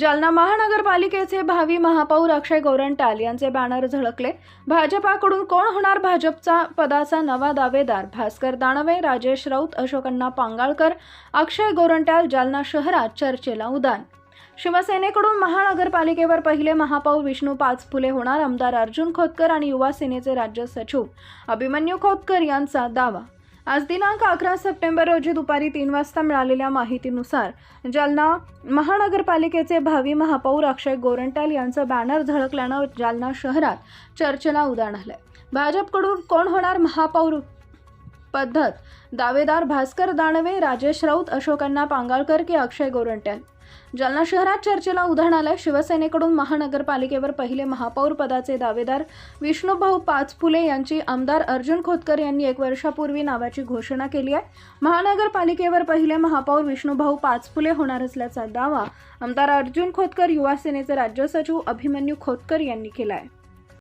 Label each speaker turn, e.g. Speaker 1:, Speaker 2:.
Speaker 1: जालना महानगरपालिकेचे भावी महापौर अक्षय गोरंटाल यांचे बॅनर झळकले. भाजपाकडून कोण होणार भाजपचा पदाचा नवा दावेदार? भास्कर दानवे राजेश राऊत अशोकण्णा पांगाळकर अक्षय गोरंट्याल जालना शहरात चर्चेला उदान. शिवसेनेकडून महानगरपालिकेवर पहिले महापौर विष्णू पाचफुले होणार आमदार अर्जुन खोतकर आणि युवा सेनेचे राज्य सचिव अभिमन्यू खोतकर यांचा दावा. आज दिनांक अकरा सप्टेंबर रोजी दुपारी तीन वाजता मिळालेल्या माहितीनुसार जालना महानगरपालिकेचे भावी महापौर अक्षय गोरंट्याल यांचं बॅनर झळकल्यानं जालना शहरात चर्चेला उदाण आलंय. भाजपकडून कोण होणार महापौर? पद्धत. दावेदार भास्कर दानवे राजेश राऊत अशोकांना पांगाळकर की अक्षय गोरंट्याल. जालना शहरात चर्चेला उदाहरण आलंय. शिवसेनेकडून महानगरपालिकेवर पहिले महापौर पदाचे दावेदार विष्णुभाऊ पाचफुले यांची आमदार अर्जुन खोतकर यांनी एक वर्षापूर्वी नावाची घोषणा केली आहे. महानगरपालिकेवर पहिले महापौर विष्णुभाऊ पाचफुले होणार असल्याचा दावा आमदार अर्जुन खोतकर युवा सेनेचे राज्य सचिव अभिमन्यू खोतकर यांनी केला आहे